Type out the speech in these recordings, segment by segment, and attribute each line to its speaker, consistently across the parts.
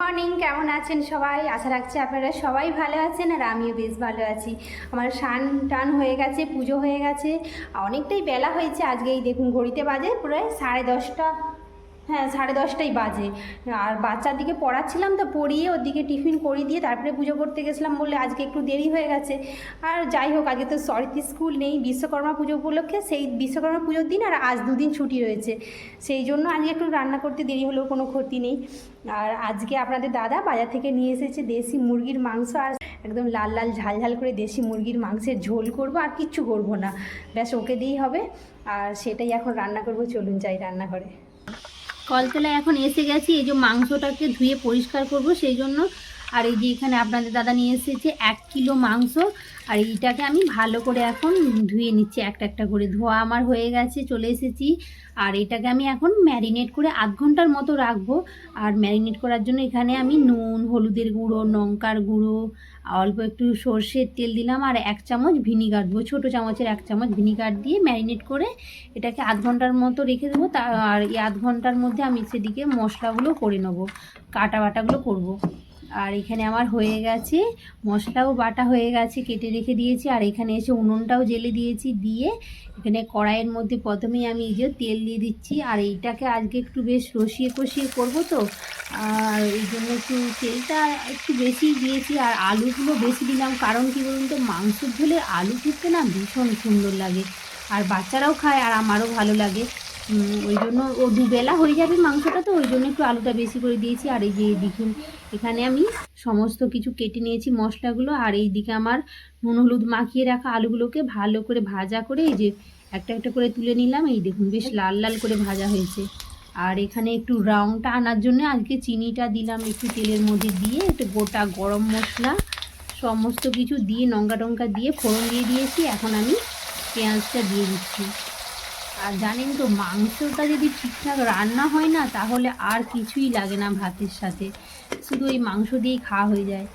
Speaker 1: Morning কেমন আছেন সবাই? আশা রাখছি আপনারা সবাই ভালো আছেন আর আমিও বেশ ভালো আছি। আমার সান টান হয়ে গেছে, পুজো হয়ে গেছে। অনেকটাই বেলা হয়েছে, আজকে এই দেখুন, ঘড়িতে বাজে প্রায় সাড়ে দশটা। হ্যাঁ সাড়ে দশটাই বাজে। আর বাচ্চার দিকে পড়াচ্ছিলাম তো, পড়িয়ে ওর দিকে টিফিন করিয়ে দিয়ে তারপরে পুজো করতে গেছিলাম বলে আজকে একটু দেরি হয়ে গেছে। আর যাই হোক, আজকে তো সরস্বতী স্কুল নেই। বিশ্বকর্মা পুজো উপলক্ষে সেই বিশ্বকর্মা পুজোর দিন আর আজ দুদিন ছুটি রয়েছে। সেই জন্য আজকে একটু রান্না করতে দেরি হলেও কোনো ক্ষতি নেই। আর আজকে আপনাদের দাদা বাজার থেকে নিয়ে এসেছে দেশি মুরগির মাংস। আর একদম লাল লাল, ঝাল ঝাল করে দেশি মুরগির মাংসের ঝোল করব, আর কিচ্ছু করব না। ব্যাস, ওকে দিয়েই হবে। আর সেটাই এখন রান্না করব। চলুন যাই রান্নাঘরে। কলতলায় এখন এসে গেছি এই যে মাংসটাকে ধুয়ে পরিষ্কার করব সেই জন্য আর এই যে এখানে আপনাদের দাদা নিয়ে এসেছে এক কিলো মাংস। আর এইটাকে আমি ভালো করে এখন ধুয়ে নিচ্ছি, একটা একটা করে। ধোয়া আমার হয়ে গেছে, চলে এসেছি। আর এটাকে আমি এখন ম্যারিনেট করে আধ ঘণ্টার মতো রাখব। আর ম্যারিনেট করার জন্য এখানে আমি নুন, হলুদের গুঁড়ো, লঙ্কার গুঁড়ো, অল্প একটু সর্ষের তেল দিলাম। আর এক চামচ ভিনিগার দেবো, ছোটো চামচের এক চামচ ভিনিগার দিয়ে ম্যারিনেট করে এটাকে আধ ঘণ্টার মতো রেখে দেবো। তা, আর এই আধ ঘণ্টার মধ্যে আমি সেদিকে মশলাগুলো করে নেব, কাটা বাটাগুলো করব। আর এখানে আমার হয়ে গেছে, মশলাও বাটা হয়ে গেছে, কেটে রেখে দিয়েছি, আর এখানে এসে উনুনটাও জেলে দিয়েছি, দিয়ে এখানে কড়াইয়ের মধ্যে প্রথমেই আমি এই যে তেল দিয়ে দিচ্ছি, আর এইটাকে আজকে একটু বেশ রসিয়ে কষিয়ে করব তো, আর এই জন্য একটু তেলটা একটু বেশি দিয়েছি, আর আলুগুলো বেশি দিলাম, কারণ কী বলুন তো, মাংসের ঝোলে আলু খেতে না ভীষণ সুন্দর লাগে, আর বাচ্চারাও খায়, আর আমারও ভালো লাগে ওই জন্য ও দুবেলা হয়ে যাবে মাংসটা তো, ওই জন্য একটু আলুটা বেশি করে দিয়েছি। আর এই যে দেখুন এখানে আমি সমস্ত কিছু কেটে নিয়েছি মশলাগুলো। আর এই দিকে আমার নুন হলুদ মাখিয়ে রাখা আলুগুলোকে ভালো করে ভাজা করে এই যে একটা একটা করে তুলে নিলাম। এই দেখুন, বেশ লাল লাল করে ভাজা হয়েছে। আর এখানে একটু রঙটা আনার জন্য আজকে চিনিটা দিলাম একটু তেলের মধ্যে দিয়ে, একটু গোটা গরম মশলা সমস্ত কিছু দিয়ে লঙ্কা টঙ্কা দিয়ে ফোড়ন দিয়ে দিয়েছি। এখন আমি পেঁয়াজটা দিয়ে দিচ্ছি। আর জানেন তো, মাংসটা যদি ঠিকঠাক রান্না হয় না, তাহলে আর কিছুই লাগে না ভাতের সাথে। শুধু ওই মাংস দিয়েই খাওয়া হয়ে যায়।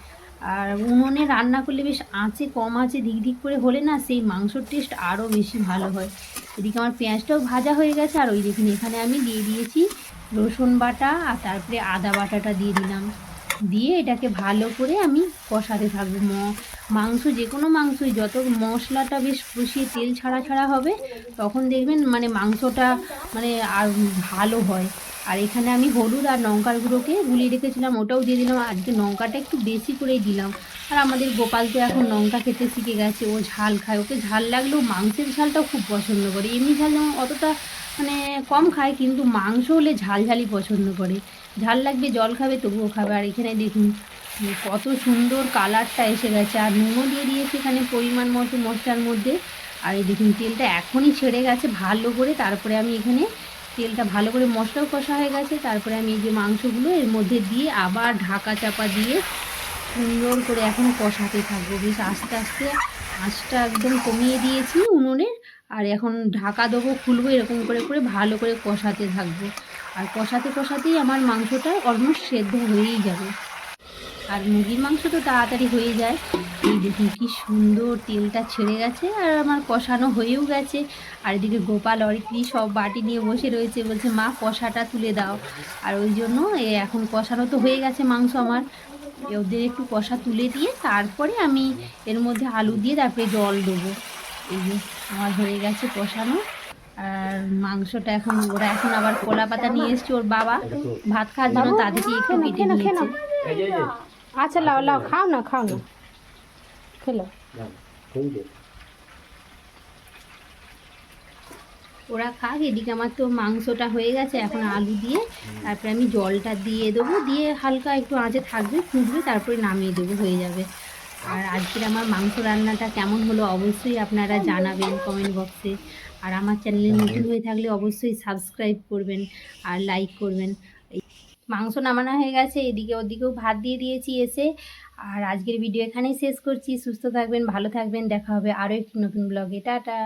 Speaker 1: আর উনুনে রান্না করলে বেশ আঁচে, কম আঁচে ধিক ধিক করে হলে না সেই মাংসর টেস্ট আরও বেশি ভালো হয়। এদিকে আমার পেঁয়াজটাও ভাজা হয়ে গেছে, আর ওই দেখুন এখানে আমি দিয়ে দিয়েছি রসুন বাটা, আর তারপরে আদা বাটাটা দিয়ে দিলাম। দিয়ে এটাকে ভালো করে আমি কষাতে থাকব। ম- মাংস যে কোনো মাংসই, যত মশলাটা বেশ কষিয়ে তেল ছাড়া ছাড়া হবে, তখন দেখবেন মানে মাংসটা মানে আর ভালো হয়। আর এখানে আমি হলুদ আর লঙ্কার গুঁড়োকে গুলিয়ে রেখেছিলাম, ওটাও দিয়ে দিলাম। আজকে লঙ্কাটা একটু বেশি করেই দিলাম। আর আমাদের গোপাল তো এখন লঙ্কা খেতে শিখে গেছে, ও ঝাল খায়। ওকে ঝাল লাগলেও মাংসের ঝালটাও খুব পছন্দ করে। এমনি ঝাল যেমন অতটা মানে কম খায়, কিন্তু মাংস হলে ঝাল ঝালই পছন্দ করে। ঝাল লাগবে, জল খাবে, তবুও খাবে। আর এখানে দেখুন কত সুন্দর কালারটা এসে গেছে। আর নুনও দিয়ে দিয়েছে এখানে পরিমাণ মতো মশলার মধ্যে। আর এই দেখুন, তেলটা এখনই ছেড়ে গেছে ভালো করে। তারপরে আমি এখানে তেলটা ভালো করে মশলাও কষা হয়ে গেছে। তারপরে আমি এই যে মাংসগুলো, এর মধ্যে দিয়ে আবার ঢাকা চাপা দিয়ে সুন্দর করে এখন কষাতে থাকব। বেশ আস্তে আস্তে আঁচটা একদম কমিয়ে দিয়েছি উনুনের আর এখন ঢাকা দেবো, খুলবো, এরকম করে করে ভালো করে কষাতে থাকব। আর কষাতে কষাতেই আমার মাংসটা অলমোস্ট সেদ্ধ হয়েই যাবে। আর মুরগির মাংস তো তাড়াতাড়ি হয়ে যায়। এই দেখুন কি সুন্দর তেলটা ছেড়ে গেছে আর আমার কষানো হয়েও গেছে। আর এদিকে গোপাল, অরিত্রি সব বাটি নিয়ে বসে রয়েছে। বলছে, মা, কষাটা তুলে দাও। আর ওই জন্য এ এখন কষানো তো হয়ে গেছে মাংস আমার। ওদের একটু কষা তুলে দিয়ে তারপরে আমি এর মধ্যে আলু দিয়ে তারপরে জল দেবো। এই যে, আমার হয়ে গেছে কষানো। আর মাংসটা এখন ওরা এখন আবার কলা পাতা নিয়ে এসছে ওর বাবা। ভাত খাওয়ার জন্য তাদেরকে একটু কেটে নিয়েছে আচ্ছা লাও লাও খাও না খাও না। খেলো। ওরা খাক এদিকে আমার তো মাংসটা হয়ে গেছে এখন আলু দিয়ে তারপরে আমি জলটা দিয়ে দেবো দিয়ে হালকা একটু আঁচে থাকবে ফুটবে তারপরে নামিয়ে দেবো হয়ে যাবে। আর আজকের আমার মাংস রান্নাটা কেমন হলো অবশ্যই আপনারা জানাবেন কমেন্ট বক্সে আর আমার চ্যানেলে নতুন হয়ে থাকলে অবশ্যই সাবস্ক্রাইব করবেন আর লাইক করবেন। মাংস নামানো হয়ে গেছে এদিকে ওদিকেও ভাত দিয়ে দিয়েছি এসে। আর আজকের ভিডিও এখানেই শেষ করছি। সুস্থ থাকবেন ভালো থাকবেন দেখা হবে আরও একটি নতুন ব্লগে টাটা।